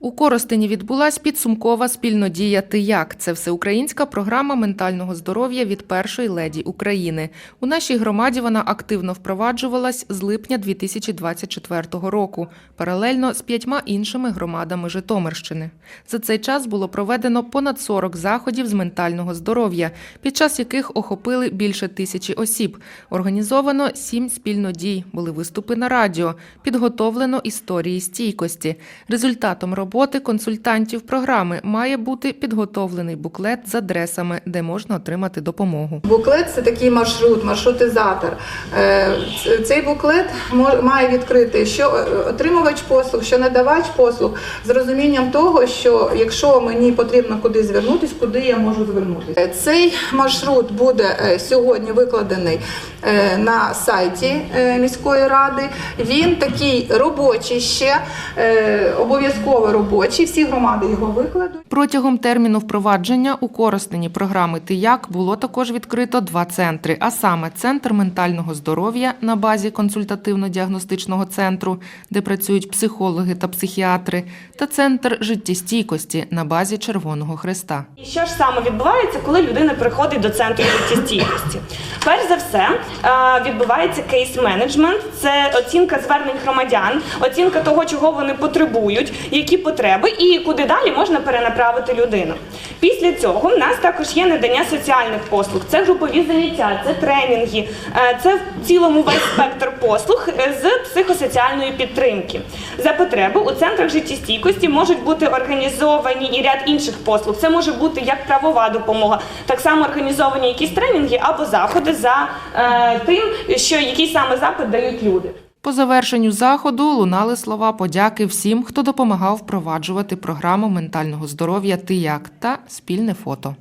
У Коростені відбулась підсумкова спільнодія «Ти як?». Це всеукраїнська програма ментального здоров'я від першої леді України. У нашій громаді вона активно впроваджувалась з липня 2024 року, паралельно з п'ятьма іншими громадами Житомирщини. За цей час було проведено понад 40 заходів з ментального здоров'я, під час яких охопили більше тисячі осіб. Організовано сім спільнодій, були виступи на радіо, підготовлено історії стійкості. Результатом роботи консультантів програми має бути підготовлений буклет з адресами, де можна отримати допомогу. Буклет це такий маршрут, маршрутизатор. Е, Цей буклет має відкрити що е, отримувач послуг, що надавач послуг з розумінням того, що якщо мені потрібно куди звернутися, куди я можу звернутися. Е, Цей маршрут буде сьогодні викладений на сайті міської ради. Він такий робочий ще, обов'язково робочий. Всі громади його викладуть. Протягом терміну впровадження у Коростені програми «Ти як» було також відкрито два центри, а саме Центр ментального здоров'я на базі консультативно-діагностичного центру, де працюють психологи та психіатри, та Центр життєстійкості на базі Червоного Хреста. І що ж саме відбувається, коли людина приходить до центру життєстійкості? Перш за все, е, відбувається кейс-менеджмент, це оцінка звернень громадян, оцінка того, чого вони потребують, які потреби і куди далі можна перенаправити людину. Після цього в нас також є надання соціальних послуг. Це групові заняття, це тренінги, е, це в цілому весь спектр послуг е, з психосоціальної підтримки. За потреби у центрах життєстійкості можуть бути організовані і ряд інших послуг. Це може бути як правова допомога, так само організовані якісь тренінги або заходи за е, тим, що який саме запит дають люди. По завершенню заходу лунали слова подяки всім, хто допомагав впроваджувати програму ментального здоров'я «Ти як» та спільне фото.